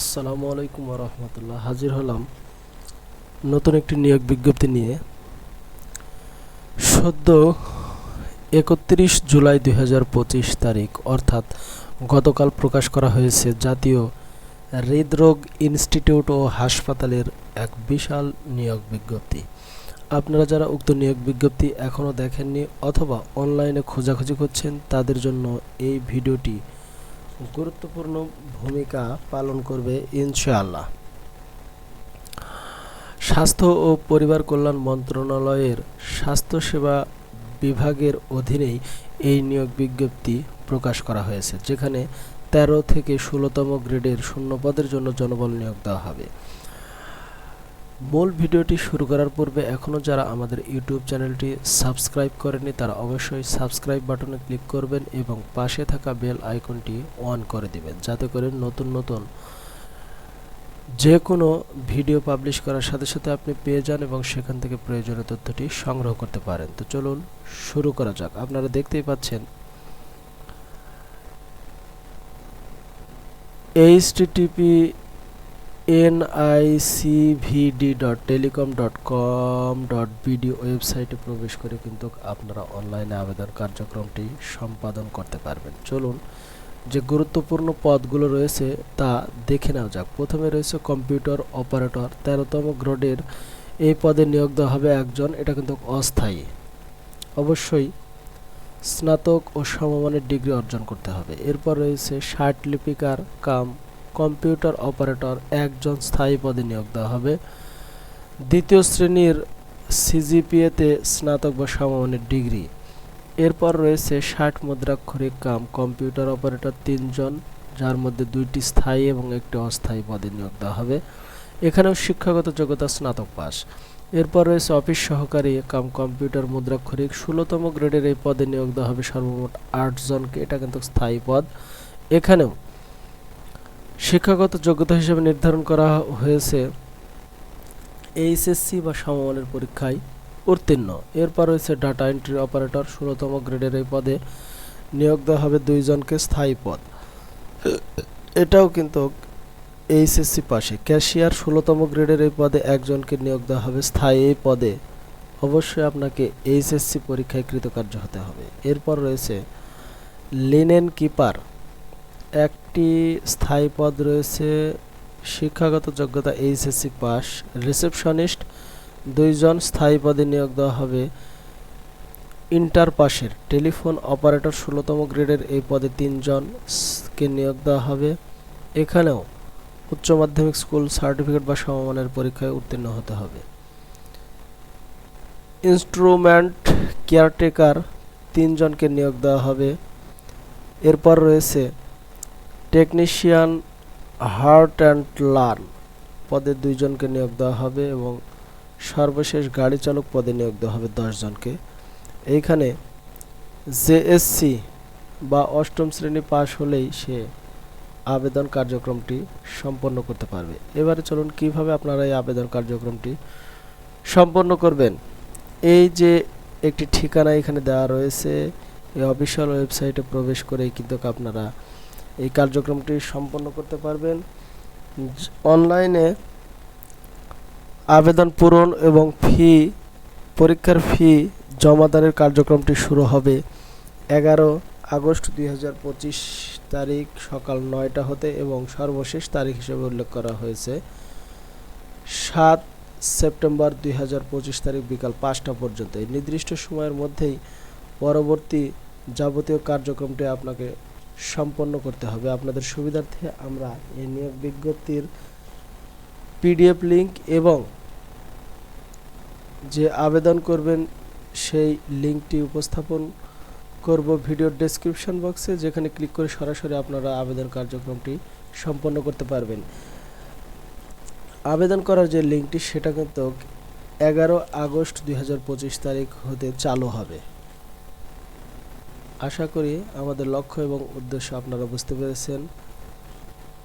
আসসালামু আলাইকুম রহমতুল্লাহ। হাজির হলাম নতুন একটি নিয়োগ বিজ্ঞপ্তি নিয়ে। সদ্য একত্রিশ জুলাই দু হাজার পঁচিশ তারিখ, অর্থাৎ গতকাল প্রকাশ করা হয়েছে জাতীয় হৃদরোগ ইনস্টিটিউট ও হাসপাতালের এক বিশাল নিয়োগ বিজ্ঞপ্তি। আপনারা যারা উক্ত নিয়োগ বিজ্ঞপ্তি এখনও দেখেননি অথবা অনলাইনে খোঁজাখুঁজি করছেন, তাদের জন্য এই ভিডিওটি গুরুত্বপূর্ণ ভূমিকা পালন করবে ইনশাআল্লাহ। স্বাস্থ্য ও পরিবার কল্যাণ মন্ত্রণালয়ের স্বাস্থ্যসেবা বিভাগের অধীনেই এই নিয়োগ বিজ্ঞপ্তি প্রকাশ করা হয়েছে, যেখানে তেরো থেকে ষোলোতম গ্রেডের শূন্যপদের জন্য জনবল নিয়োগ দেওয়া হবে। মূল ভিডিওটি শুরু করার পূর্বে এখনও যারা আমাদের ইউটিউব চ্যানেলটি সাবস্ক্রাইব করেনি তারা অবশ্যই সাবস্ক্রাইব বাটনে ক্লিক করবেন এবং পাশে থাকা বেল আইকনটি অন করে দিবেন, যাতে করে নতুন নতুন যে কোনো ভিডিও পাবলিশ করার সাথে সাথে আপনি পেয়ে যান এবং সেখান থেকে প্রয়োজনীয় তথ্যটি সংগ্রহ করতে পারেন। তো চলুন শুরু করা যাক। আপনারা দেখতেই পাচ্ছেন, HTTP NICVD dot telecom dot com dot BD ওয়েবসাইটে প্রবেশ করে কিন্তু আপনারা অনলাইনে আবেদন কার্যক্রমটি সম্পাদন করতে পারবেন। চলুন, যে গুরুত্বপূর্ণ পদগুলো রয়েছে তা দেখে নেওয়া যাক। প্রথমে রয়েছে কম্পিউটার অপারেটর তেরোতম গ্রেডের এই পদে নিয়োগ দেওয়া হবে একজন, এটা কিন্তু অস্থায়ী। অবশ্যই স্নাতক ও সমমানের ডিগ্রি অর্জন করতে হবে। এরপর রয়েছে ষাট লিপিকার কাম কম্পিউটার অপারেটর একজন স্থায়ী পদে নিয়োগ দেওয়া হবে। দ্বিতীয় শ্রেণির সিজিপিএতে স্নাতক বা সমমানের ডিগ্রি। এরপর রয়েছে ষাট মুদ্রাক্ষরিক কাম। কম্পিউটার অপারেটর তিনজন, যার মধ্যে দুইটি স্থায়ী এবং একটি অস্থায়ী পদে নিয়োগ দেওয়া হবে। এখানেও শিক্ষাগত যোগ্যতা স্নাতক পাস। এরপর রয়েছে অফিস সহকারী কাম। কম্পিউটার মুদ্রাক্ষরিক ষোলোতম গ্রেডের এই পদে নিয়োগ দেওয়া হবে সর্বমোট আট জনকে এটা কিন্তু স্থায়ী পদ। এখানেও শিক্ষাগত যোগ্যতা হিসেবে নির্ধারণ করা হয়েছে এইচএসসি বা সমমানের পরীক্ষায় উত্তীর্ণ। এরপর রয়েছে ডাটা এন্ট্রি অপারেটর, ষোলোতম গ্রেডের এই পদে নিয়োগ দেওয়া হবে দুইজনকে স্থায়ী পদ। এটাও কিন্তু এইচএসসি পাশে। ক্যাশিয়ার, ষোলোতম গ্রেডের এই পদে একজনকে নিয়োগ দেওয়া হবে স্থায়ী এই পদে। অবশ্যই আপনাকে এইচএসসি পরীক্ষায় কৃতকার্য হতে হবে। এরপর রয়েছে লিনেন কিপার একটি স্থায়ী পদ রয়েছে, শিক্ষাগত যোগ্যতা, এইচএসসি পাস। রিসেপশনিস্ট, দুইজন স্থায়ী পদে নিয়োগ দেওয়া হবে। ইন্টার পাসের টেলিফোন অপারেটর ষোলোতম গ্রেডের এই পদে তিনজনকে নিয়োগ দেওয়া হবে। এখানেও উচ্চ মাধ্যমিক স্কুল সার্টিফিকেট বা সমমানের পরীক্ষায় উত্তীর্ণ হতে হবে। ইনস্ট্রুমেন্ট কেয়ারটেকার, তিনজনকে নিয়োগ দেওয়া হবে। এরপর রয়েছে টেকনিশিয়ান হার্ট অ্যান্ড লার্ন পদে দুইজনকে নিয়োগ দেওয়া হবে এবং সর্বশেষ গাড়ি চালক পদে নিয়োগ দেওয়া হবে দশজনকে। এইখানে জেএসসি বা অষ্টম শ্রেণি পাশ হলেই সে আবেদন কার্যক্রমটি সম্পন্ন করতে পারবে। এবারে চলুন কীভাবে আপনারা এই আবেদন কার্যক্রমটি সম্পন্ন করবেন। এই যে একটি ঠিকানা এখানে দেওয়া রয়েছে, এই অফিসিয়াল ওয়েবসাইটে প্রবেশ করেই কিন্তু আপনারা এই কার্যক্রমটি সম্পন্ন করতে পারবেন। অনলাইনে আবেদন পূরণ এবং ফি, পরীক্ষার ফি জমাদানের কার্যক্রমটি শুরু হবে এগারো আগস্ট দুই হাজার পঁচিশ তারিখ সকাল নয়টা হতে এবং সর্বশেষ তারিখ হিসেবে উল্লেখ করা হয়েছে। সাত সেপ্টেম্বর দুই হাজার পঁচিশ তারিখ বিকাল পাঁচটা পর্যন্ত। এই নির্দিষ্ট সময়ের মধ্যেই পরবর্তী যাবতীয় কার্যক্রমটি আপনাকে সম্পন্ন করতে হবে। আপনাদের সুবিধার্থে আমরা এই নিয়োগ বিজ্ঞপ্তির পিডিএফ লিঙ্ক এবং যে আবেদন করবেন সেই লিঙ্কটি উপস্থাপন করব ভিডিওর ডেসক্রিপশন বক্সে যেখানে ক্লিক করে সরাসরি আপনারা আবেদন কার্যক্রমটি সম্পন্ন করতে পারবেন। আবেদন করার যে লিঙ্কটি সেটা কিন্তু এগারো আগস্ট দুই হাজার পঁচিশ তারিখ হতে চালু হবে। আশা করি আমাদের লক্ষ্য এবং উদ্দেশ্য আপনারা বুঝতে পেরেছেন।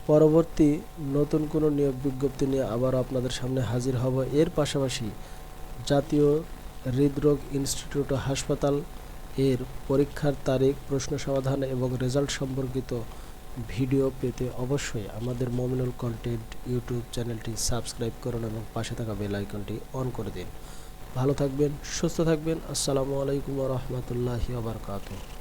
পরবর্তী নতুন কোনো নিয়োগ বিজ্ঞপ্তি নিয়ে আবার আপনাদের সামনে হাজির হব। এর পাশাপাশি জাতীয় হৃদরোগ ইনস্টিটিউট হাসপাতাল এর পরীক্ষার তারিখ, প্রশ্ন সমাধান এবং রেজাল্ট সম্পর্কিত ভিডিও পেতে অবশ্যই আমাদের মমিনুল কন্টেন্ট ইউটিউব চ্যানেলটি সাবস্ক্রাইব করুন এবং পাশে থাকা বেল আইকনটি অন করে দিন। ভালো থাকবেন, সুস্থ থাকবেন। আসসালামু আলাইকুম রহমতুল্লাহি আবরকাতুহ